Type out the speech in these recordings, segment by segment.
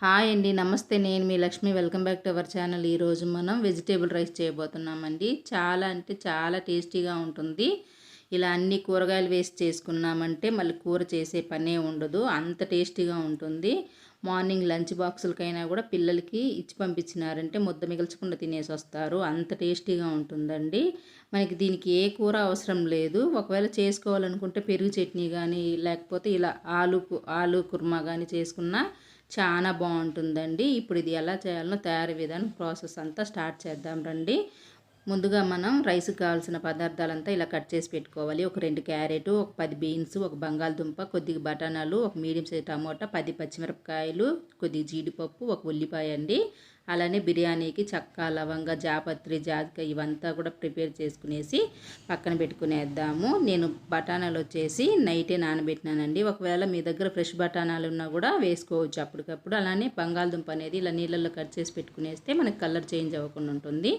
Hi అండి నమస్తే. నేను మీ Lakshmi. Welcome back to our channel. ఈరోజు మనం వెజిటేబుల్ రైస్ చేయబోతున్నామండి. చాలా అంటే చాలా టేస్టీగా ఉంటుంది. ఇలా అన్ని కూరగాయలు వేసి చేసుకున్నామంటే మళ్ళీ కూర చేసే పనే ఉండదు. అంత టేస్టీగా ఉంటుంది. మార్నింగ్ లంచ్ బాక్సులకైనా కూడా పిల్లలకి ఇచ్చి పంపించినారంటే ముద్ద మిగల్చకుండా తినేసి వస్తారు. అంత టేస్టీగా ఉంటుందండి. మనకి దీనికి ఏ కూర అవసరం లేదు. ఒకవేళ చేసుకోవాలనుకుంటే పెరుగు చట్నీ కానీ లేకపోతే ఇలా ఆలు ఆలు కుర్మా కానీ చేసుకున్నా చాలా బాగుంటుందండి. ఇప్పుడు ఇది ఎలా చేయాలో తయారీ విధానం ప్రాసెస్ అంతా స్టార్ట్ చేద్దాం రండి. ముందుగా మనం రైస్కి కావాల్సిన పదార్థాలంతా ఇలా కట్ చేసి పెట్టుకోవాలి. ఒక రెండు క్యారెట్ ఒక పది బీన్స్ ఒక బంగాళదుంప కొద్దిగా బఠానాలు ఒక మీడియం సైజ్ టమోటా పది పచ్చిమిరపకాయలు కొద్దిగా జీడిపప్పు ఒక ఉల్లిపాయ అండి. అలానే బిర్యానీకి చక్క లవంగ జాపత్రి జాజికాయ ఇవంతా కూడా ప్రిపేర్ చేసుకునేసి పక్కన పెట్టుకునేద్దాము. నేను బఠానాలు వచ్చేసి నైటే నానబెట్టినానండి. ఒకవేళ మీ దగ్గర ఫ్రెష్ బఠానాలు ఉన్నా కూడా వేసుకోవచ్చు అప్పటికప్పుడు. అలానే బంగాళదుంప అనేది ఇలా నీళ్ళల్లో కట్ చేసి పెట్టుకునేస్తే మనకి కలర్ చేంజ్ అవ్వకుండా ఉంటుంది.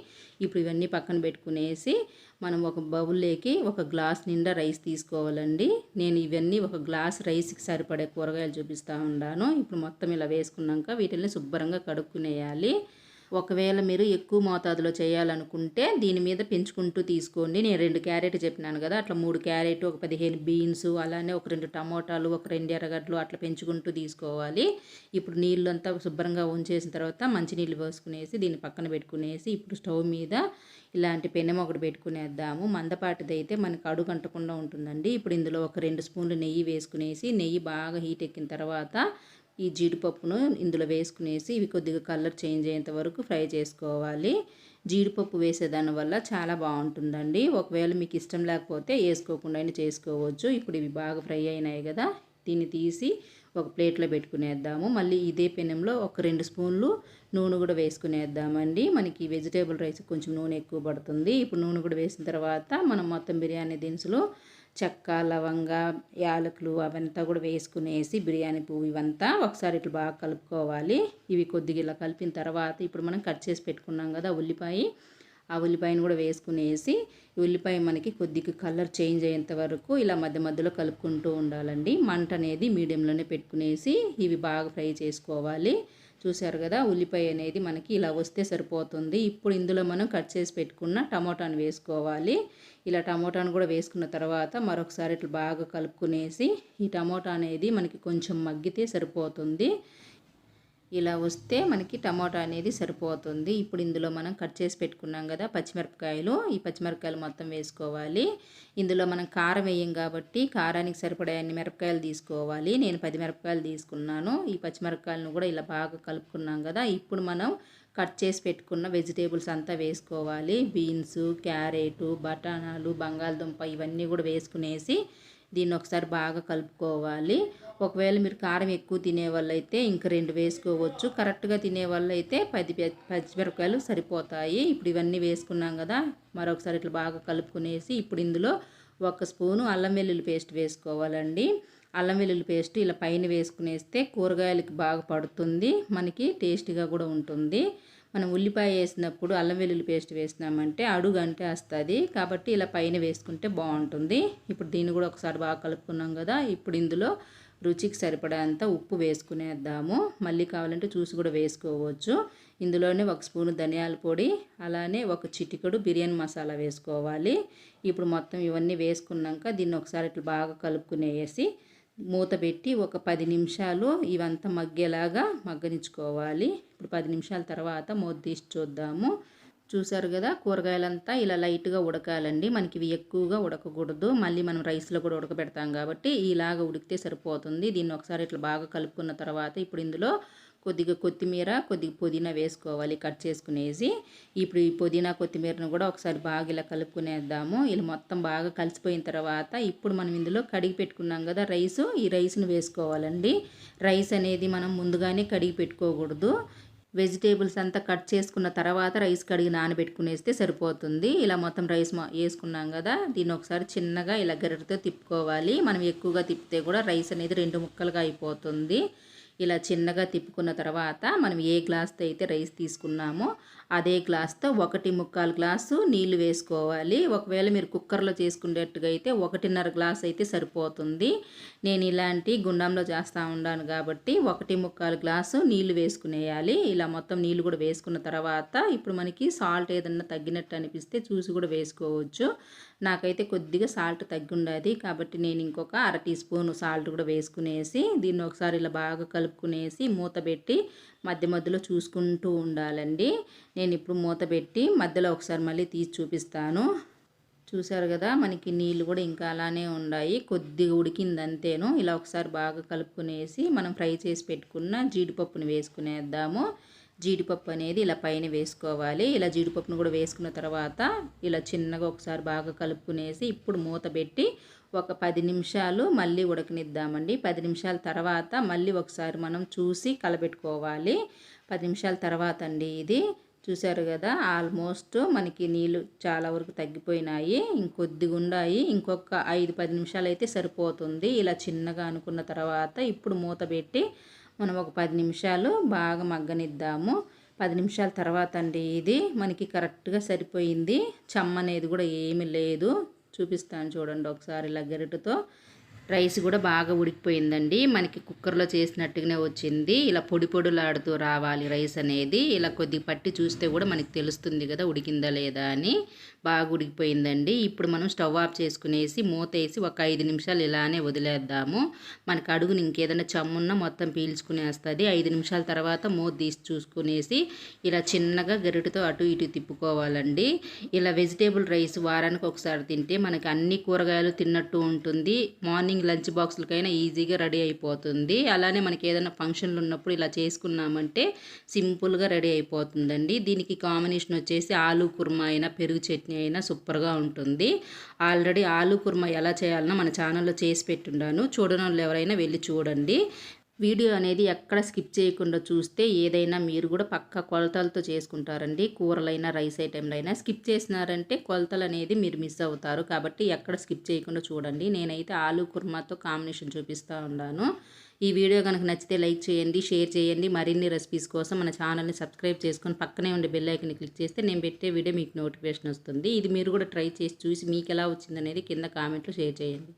ఇప్పుడు ఇవన్నీ పక్కన పెట్టుకునేసి మనం ఒక బౌల్లోకి ఒక గ్లాస్ నిండా రైస్ తీసుకోవాలండి. నేను ఇవన్నీ ఒక గ్లాస్ రైస్కి సరిపడే కూరగాయలు చూపిస్తూ ఉన్నాను. ఇప్పుడు మొత్తం ఇలా వేసుకున్నాక వీటిని శుభ్రంగా కడుక్కునేయాలి. ఒకవేళ మీరు ఎక్కువ మోతాదులో చేయాలనుకుంటే దీని మీద పెంచుకుంటూ తీసుకోండి. నేను రెండు క్యారెట్ చెప్పినాను కదా అట్లా మూడు క్యారెట్ ఒక పదిహేను బీన్స్ అలానే ఒక రెండు టమోటాలు ఒక రెండు ఎర్రగడ్డలు అట్లా పెంచుకుంటూ తీసుకోవాలి. ఇప్పుడు నీళ్ళు అంతా శుభ్రంగా ఉంచేసిన తర్వాత మంచినీళ్ళు పోసుకునేసి దీన్ని పక్కన పెట్టుకునేసి ఇప్పుడు స్టవ్ మీద ఇలాంటి పెనం ఒకటి పెట్టుకునేద్దాము. మందపాటిది అయితే మనకు అడుగు అంటకుండా ఉంటుందండి. ఇప్పుడు ఇందులో ఒక రెండు స్పూన్లు నెయ్యి వేసుకునేసి నెయ్యి బాగా హీట్ ఎక్కిన తర్వాత ఈ జీడిపప్పును ఇందులో వేసుకునేసి ఇవి కొద్దిగా కలర్ చేంజ్ అయ్యేంత వరకు ఫ్రై చేసుకోవాలి. జీడిపప్పు వేసేదాని వల్ల చాలా బాగుంటుందండి. ఒకవేళ మీకు ఇష్టం లేకపోతే వేసుకోకుండా చేసుకోవచ్చు. ఇప్పుడు ఇవి బాగా ఫ్రై అయినాయి కదా దీన్ని తీసి ఒక ప్లేట్లో పెట్టుకునేద్దాము. మళ్ళీ ఇదే పెనంలో ఒక రెండు స్పూన్లు నూనె కూడా వేసుకునేద్దామండి. మనకి వెజిటేబుల్ రైస్ కొంచెం నూనె ఎక్కువ పడుతుంది. ఇప్పుడు నూనె కూడా వేసిన తర్వాత మనం మొత్తం బిర్యానీ దినుసులు చెక్క లవంగ యాలకులు అవంతా కూడా వేసుకునేసి బిర్యానీ పువ్వు ఇవంతా ఒకసారి ఇట్లా బాగా కలుపుకోవాలి. ఇవి కొద్దిగా ఇలా కలిపిన తర్వాత ఇప్పుడు మనం కట్ చేసి పెట్టుకున్నాం కదా ఉల్లిపాయ. ఆ ఉల్లిపాయను కూడా వేసుకునేసి ఉల్లిపాయ మనకి కొద్దిగా కలర్ చేంజ్ అయ్యేంత వరకు ఇలా మధ్య మధ్యలో కలుపుకుంటూ ఉండాలండి. మంట అనేది మీడియంలోనే పెట్టుకునేసి ఇవి బాగా ఫ్రై చేసుకోవాలి. చూశారు కదా ఉల్లిపాయ అనేది మనకి ఇలా వస్తే సరిపోతుంది. ఇప్పుడు ఇందులో మనం కట్ చేసి పెట్టుకున్న టమోటాను వేసుకోవాలి. ఇలా టమోటాను కూడా వేసుకున్న తర్వాత మరొకసారి ఇట్లా బాగా కలుపుకునేసి ఈ టమోటా అనేది మనకి కొంచెం మగ్గితే సరిపోతుంది. ఇలా వస్తే మనకి టమాటా అనేది సరిపోతుంది. ఇప్పుడు ఇందులో మనం కట్ చేసి పెట్టుకున్నాం కదా పచ్చిమిరపకాయలు. ఈ పచ్చిమిరపకాయలు మొత్తం వేసుకోవాలి. ఇందులో మనం కారం వేయం కాబట్టి కారానికి సరిపడే అన్ని మిరపకాయలు తీసుకోవాలి. నేను పది మిరపకాయలు తీసుకున్నాను. ఈ పచ్చిమిరపకాయలను కూడా ఇలా బాగా కలుపుకున్నాం కదా. ఇప్పుడు మనం కట్ చేసి పెట్టుకున్న వెజిటేబుల్స్ అంతా వేసుకోవాలి. బీన్స్ క్యారెట్ బఠానాలు బంగాళదుంప ఇవన్నీ కూడా వేసుకునేసి దీన్ని ఒకసారి బాగా కలుపుకోవాలి. ఒకవేళ మీరు కారం ఎక్కువ తినే వాళ్ళైతే ఇంకా రెండు వేసుకోవచ్చు. కరెక్ట్గా తినే వాళ్ళైతే పది పచ్చిమిరపకాయలు సరిపోతాయి. ఇప్పుడు ఇవన్నీ వేసుకున్నాం కదా మరొకసారి ఇట్లా బాగా కలుపుకునేసి ఇప్పుడు ఇందులో ఒక స్పూను అల్లం వెల్లుల్లి పేస్ట్ వేసుకోవాలండి. అల్లం వెల్లుల్లి పేస్ట్ ఇలా పైన వేసుకునేస్తే కూరగాయలకి బాగా పడుతుంది. మనకి టేస్టీగా కూడా ఉంటుంది. మనం ఉల్లిపాయ వేసినప్పుడు అల్లం వెల్లుల్లి పేస్ట్ వేసినామంటే అడుగు అంటే వస్తుంది కాబట్టి ఇలా పైన వేసుకుంటే బాగుంటుంది. ఇప్పుడు దీన్ని కూడా ఒకసారి బాగా కలుపుకున్నాం కదా. ఇప్పుడు ఇందులో రుచికి సరిపడేంత ఉప్పు వేసుకునేద్దాము. మళ్ళీ కావాలంటే చూసి కూడా వేసుకోవచ్చు. ఇందులోనే ఒక స్పూను ధనియాల పొడి అలానే ఒక చిటికడు బిర్యానీ మసాలా వేసుకోవాలి. ఇప్పుడు మొత్తం ఇవన్నీ వేసుకున్నాక దీన్ని ఒకసారి ఇట్లా బాగా కలుపుకునేసి మూత పెట్టి ఒక పది నిమిషాలు ఇవంతా మగ్గేలాగా మగ్గనించుకోవాలి ఇప్పుడు పది నిమిషాల తర్వాత మూత తీసి చూద్దాము. చూసారు కదా కూరగాయలంతా ఇలా లైట్గా ఉడకాలండి. మనకి ఇవి ఎక్కువగా ఉడకకూడదు. మళ్ళీ మనం రైస్లో కూడా ఉడకబెడతాం కాబట్టి ఇలాగ ఉడికితే సరిపోతుంది. దీన్ని ఒకసారి ఇట్లా బాగా కలుపుకున్న తర్వాత ఇప్పుడు ఇందులో కొద్దిగా కొత్తిమీర కొద్దిగా పుదీనా వేసుకోవాలి కట్ చేసుకునేసి. ఇప్పుడు ఈ పుదీనా కొత్తిమీరను కూడా ఒకసారి బాగా ఇలా కలుపుకునేద్దాము. ఇలా మొత్తం బాగా కలిసిపోయిన తర్వాత ఇప్పుడు మనం ఇందులో కడిగి పెట్టుకున్నాం కదా రైసు ఈ రైస్ను వేసుకోవాలండి. రైస్ అనేది మనం ముందుగానే కడిగి పెట్టుకోకూడదు. వెజిటేబుల్స్ అంతా కట్ చేసుకున్న తర్వాత రైస్ కడిగి నానబెట్టుకునేస్తే సరిపోతుంది. ఇలా మొత్తం రైస్ వేసుకున్నాం కదా దీన్ని ఒకసారి చిన్నగా ఇలా గరిటతో తిప్పుకోవాలి. మనం ఎక్కువగా తిప్పితే కూడా రైస్ అనేది రెండు ముక్కలుగా అయిపోతుంది. ఇలా చిన్నగా తిప్పుకున్న తర్వాత మనం ఏ గ్లాస్తో అయితే రైస్ తీసుకున్నామో అదే గ్లాస్తో ఒకటి ముక్కాలు గ్లాసు నీళ్ళు వేసుకోవాలి. ఒకవేళ మీరు కుక్కర్లో చేసుకునేట్టుగా అయితే ఒకటిన్నర గ్లాస్ అయితే సరిపోతుంది. నేను ఇలాంటి గుండంలో చేస్తూ ఉన్నాను కాబట్టి ఒకటి ముక్కాలు గ్లాసు నీళ్ళు వేసుకునేయాలి. ఇలా మొత్తం నీళ్ళు కూడా వేసుకున్న తర్వాత ఇప్పుడు మనకి సాల్ట్ ఏదన్నా తగ్గినట్టు అనిపిస్తే చూసి కూడా వేసుకోవచ్చు. నాకైతే కొద్దిగా సాల్ట్ తగ్గి ఉండదు కాబట్టి నేను ఇంకొక అర టీ స్పూన్ సాల్ట్ కూడా వేసుకునేసి దీన్ని ఒకసారి ఇలా బాగా కలుపుకునేసి మూత పెట్టి మధ్య మధ్యలో చూసుకుంటూ ఉండాలండి. నేను ఇప్పుడు మూత పెట్టి మధ్యలో ఒకసారి మళ్ళీ తీసి చూపిస్తాను. చూసారు కదా మనకి నీళ్ళు కూడా ఇంకా అలానే ఉన్నాయి. కొద్దిగా ఉడికింది అంతేను ఇలా ఒకసారి బాగా కలుపుకునేసి మనం ఫ్రై చేసి పెట్టుకున్న జీడిపప్పుని వేసుకునేద్దాము. జీడిపప్పు అనేది ఇలా పైన వేసుకోవాలి. ఇలా జీడిపప్పును కూడా వేసుకున్న తర్వాత ఇలా చిన్నగా ఒకసారి బాగా కలుపుకునేసి ఇప్పుడు మూత పెట్టి ఒక పది నిమిషాలు మళ్ళీ ఉడకనిద్దామండి. పది నిమిషాల తర్వాత మళ్ళీ ఒకసారి మనం చూసి కలబెట్టుకోవాలి. పది నిమిషాల తర్వాత అండి ఇది. చూశారు కదా ఆల్మోస్ట్ మనకి నీళ్ళు చాలా వరకు తగ్గిపోయినాయి. ఇంకొద్దిగా ఉన్నాయి ఇంకొక ఐదు పది నిమిషాలు అయితే సరిపోతుంది. ఇలా చిన్నగా అనుకున్న తర్వాత ఇప్పుడు మూత పెట్టి మనం ఒక పది నిమిషాలు బాగా మగ్గనిద్దాము. పది నిమిషాల తర్వాత అండి ఇది. మనకి కరెక్ట్గా సరిపోయింది. చమ్మ అనేది కూడా ఏమీ లేదు. చూపిస్తాను చూడండి ఒకసారి ఇలా గరిటతో. రైస్ కూడా బాగా ఉడికిపోయిందండి. మనకి కుక్కర్లో చేసినట్టుగానే వచ్చింది. ఇలా పొడి పొడులాడుతూ రావాలి రైస్ అనేది. ఇలా కొద్ది పట్టి చూస్తే కూడా మనకి తెలుస్తుంది కదా ఉడికిందా లేదా అని. బాగా ఉడికిపోయిందండి. ఇప్పుడు మనం స్టవ్ ఆఫ్ చేసుకునేసి మూత వేసి ఒక ఐదు నిమిషాలు ఇలానే వదిలేద్దాము. మనకి అడుగుని ఇంకేదైనా చమ్మున్నా మొత్తం పీల్చుకునేస్తుంది. ఐదు నిమిషాల తర్వాత మూత తీసి చూసుకునేసి ఇలా చిన్నగా గరిటతో అటు ఇటు తిప్పుకోవాలండి. ఇలా వెజిటేబుల్ రైస్ వారానికి ఒకసారి తింటే మనకి అన్ని కూరగాయలు తిన్నట్టు ఉంటుంది. మార్నింగ్ మార్నింగ్ లంచ్ బాక్సులకైనా ఈజీగా రెడీ అయిపోతుంది. అలానే మనకి ఏదైనా ఫంక్షన్లు ఉన్నప్పుడు ఇలా చేసుకున్నామంటే సింపుల్గా రెడీ అయిపోతుందండి. దీనికి కాంబినేషన్ వచ్చేసి ఆలు కుర్మా అయినా పెరుగు చట్నీ అయినా సూపర్గా ఉంటుంది. ఆల్రెడీ ఆలు కుర్మా ఎలా చేయాలన్నా మన ఛానల్లో చేసి పెట్టుండాను. చూడని ఎవరైనా వెళ్ళి చూడండి. వీడియో అనేది ఎక్కడ స్కిప్ చేయకుండా చూస్తే ఏదైనా మీరు కూడా పక్క కొలతలతో చేసుకుంటారండి. కూరలైనా రైస్ ఐటెంలైనా స్కిప్ చేసినారంటే కొలతలు అనేది మీరు మిస్ అవుతారు. కాబట్టి ఎక్కడ స్కిప్ చేయకుండా చూడండి. నేనైతే ఆలు కుర్మాతో కాంబినేషన్ చూపిస్తూ ఉన్నాను. ఈ వీడియో కనుక నచ్చితే లైక్ చేయండి షేర్ చేయండి. మరిన్ని రెసిపీస్ కోసం మన ఛానల్ని సబ్స్క్రైబ్ చేసుకొని పక్కనే ఉండే బెల్ ఐకన్ని క్లిక్ చేస్తే నేను పెట్టే వీడియో మీకు నోటిఫికేషన్ వస్తుంది. ఇది మీరు కూడా ట్రై చేసి చూసి మీకు ఎలా వచ్చిందనేది కింద కామెంట్లో షేర్ చేయండి.